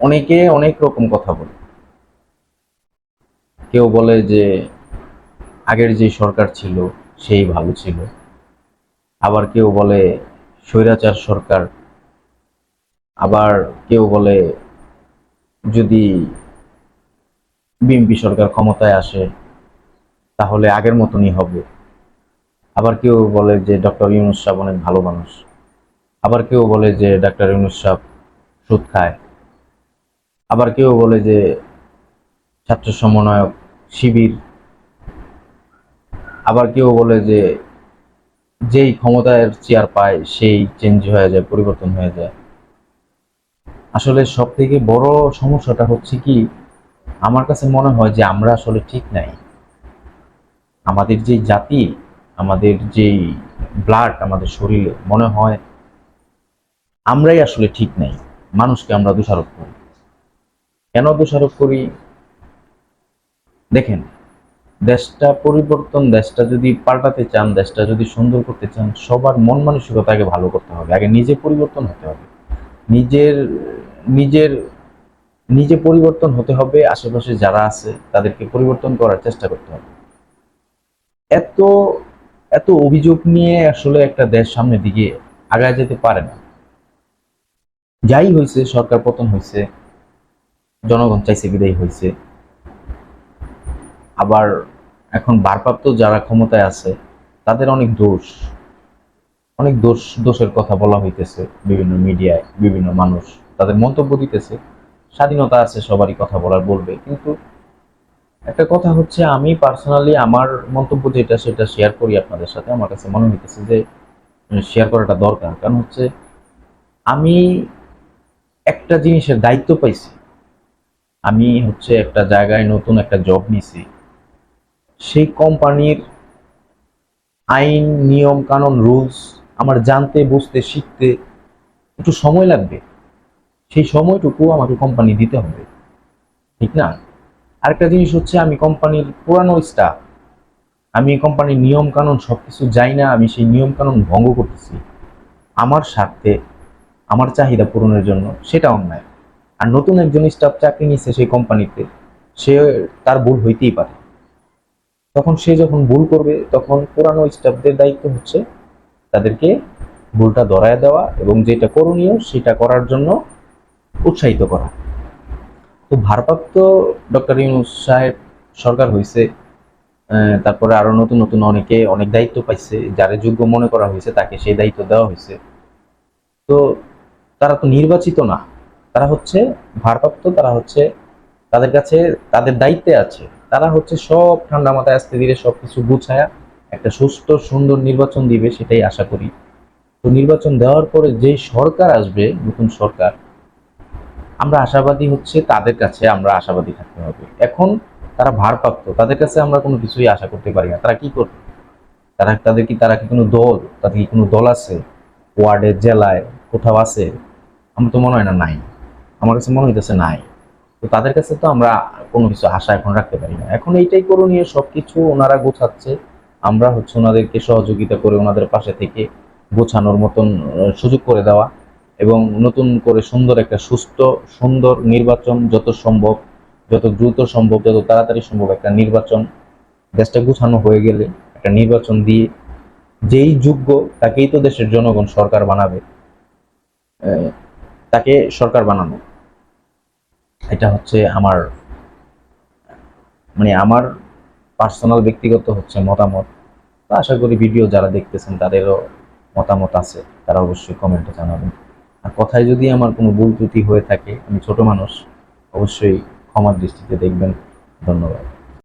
অনেকে অনেক রকম কথা বলে। কেউ বলে যে, আগের যে সরকার ছিল, সেই ভালো ছিল। আবার কেউ বলে, স্বৈরাচার সরকার। আবার কেউ বলে, যদি বিএনপি সরকার ক্ষমতায় আসে, তাহলে আগের মতনই হবে। আবার কেউ বলে যে, ডক্টর ইউনুস সাহেব অনেক ভালো মানুষ। আবার কেউ বলে যে, ডক্টর ইউনুস সাহেব সুদ খায়। আবার কেউ বলে যে ছাত্র সমন্বয়ক শিবির। আবার কেউ বলে যে যেই ক্ষমতার চেয়ার পায়, সেই চেঞ্জ হয়ে যায়, পরিবর্তন হয়ে যায়। আসলে সব থেকে বড় সমস্যাটা হচ্ছে কি, আমার কাছে মনে হয় যে আমরা আসলে ঠিক নাই। আমাদের যে জাতি, আমাদের যেই ব্লাড আমাদের শরীরে মনে হয়, আমরাই আসলে ঠিক নাই। মানুষকে আমরা দোষারোপ করি। কেন দোষারোপ করি? দেখেন, দেশটা পরিবর্তন, দেশটা যদি পাল্টাতে চান, দেশটা যদি সুন্দর করতে চান, সবার মন মানসিকতা আগে ভালো করতে হবে। আগে নিজে পরিবর্তন হতে হবে। নিজের নিজের, নিজে পরিবর্তন হতে হবে, আশেপাশে যারা আছে, তাদেরকে পরিবর্তন করার চেষ্টা করতে হবে। এত এত অভিযোগ নিয়ে আসলে একটা দেশ সামনের দিকে আগায় যেতে পারে না। যাই হয়েছে সরকার পতন হয়েছে জনগণ চাইছে বিদায় হয়েছে। আবার এখন ভারপ্রাপ্ত যারা ক্ষমতায় আছে, তাদের অনেক দোষ। অনেক দোষ, দোষের কথা বলা হইতেছে বিভিন্ন মিডিয়ায়, বিভিন্ন মানুষ। তাদের মন্তব্য দিতেছে। স্বাধীনতা আছে, সবারই কথা বলার বলবে। কিন্তু একটা কথা হচ্ছে, আমি পার্সোনালি আমার মন্তব্য যেটা, সেটা শেয়ার করি আপনাদের সাথে। আমার কাছে মনে হইতেছে যে শেয়ার করাটা দরকার। কারণ হচ্ছে, আমি একটা জিনিসের দায়িত্ব পাইছি। আমি হচ্ছে একটা জায়গায় নতুন একটা জব নিছি। সেই কোম্পানির আইন, নিয়ম, কানুন রুলস আমার জানতে, বুঝতে, শিখতে একটু সময় লাগবে। সেই সময়টুকু আমাকে কোম্পানি দিতে হবে। ঠিক না? আরেকটা জিনিস হচ্ছে আমি কোম্পানির পুরানো স্টাফ আমি কোম্পানির নিয়ম, কানুন সব কিছু যাই না, আমি সেই নিয়ম, কানুন ভঙ্গ করতেছি। আমার স্বার্থে, আমার চাহিদা পূরণের জন্য সেটা অন্যায়। আর নতুন একজন স্টাফ চাকরি নিচ্ছে সেই কোম্পানিতে সে তার ভুল হইতেই পারে। তখন সে যখন ভুল করবে, তখন পুরানো স্টাফদের দায়িত্ব হচ্ছে তাদেরকে ভুলটা ধরায় দেওয়া এবং যেটা করণীয় সেটা করার জন্য উৎসাহিত করা। তো ভারপ্রাপ্ত ডক্টর ইউনুস সাহেব সরকার হয়েছে তারপরে আরও নতুন নতুন অনেকে অনেক দায়িত্ব পাইছে, যারে যোগ্য মনে করা হয়েছে তাকে সেই দায়িত্ব দেওয়া হয়েছে তো তারা তো নির্বাচিত না। তারা হচ্ছে ভারপ্রাপ্ত, তারা হচ্ছে তাদের কাছে, তাদের দায়িত্বে আছে। তারা হচ্ছে সব ঠান্ডা মাথায় আসতে ধীরে সবকিছু গুছায়া একটা সুস্থ, সুন্দর নির্বাচন দিবে, সেটাই আশা করি। তো নির্বাচন দেওয়ার পরে যে সরকার আসবে, নতুন সরকার, আমরা আশাবাদী হচ্ছে তাদের কাছে আমরা আশাবাদী থাকতে হবে। এখন তারা ভারপ্রাপ্ত, তাদের কাছে আমরা কোনো কিছুই আশা করতে পারি না। তারা কি করবে? তারা, তাদের কি, তারা কি কোনো দল? তাদের কি কোনো দল আছে? ওয়ার্ডে জেলায় কোথাও আছে? আমার তো মনে হয় না, নাই। আমার কাছে মনে হইতেছে নাই। তো তাদের কাছে তো আমরা কোনো কিছু আশা এখন রাখতে পারি না। এখন এইটাই করণীয়, সবকিছু ওনারা গোছাচ্ছে। আমরা হচ্ছে ওনাদেরকে সহযোগিতা করে ওনাদের পাশে থেকে গোছানোর মতন সুযোগ করে দেওয়া এবং নতুন করে সুন্দর একটা সুস্থ, সুন্দর নির্বাচন যত সম্ভব, যত দ্রুত সম্ভব, যত তাড়াতাড়ি সম্ভব একটা নির্বাচন, দেশটা গুছানো হয়ে গেলে একটা নির্বাচন দিয়ে যেই যোগ্য তাকেই তো দেশের জনগণ সরকার বানাবে। তাকে সরকার বানানো। এটা হচ্ছে আমার মানে আমার পার্সোনাল ব্যক্তিগত হচ্ছে মতামত। আশা করি ভিডিও যারা দেখতেছেন, তাদেরও মতামত আছে, তারা অবশ্যই কমেন্টে জানাবেন। আর কথায় যদি আমার কোনো ভুল ত্রুটি হয়ে থাকে, আমি ছোট মানুষ, অবশ্যই ক্ষমার দৃষ্টিতে দেখবেন। ধন্যবাদ।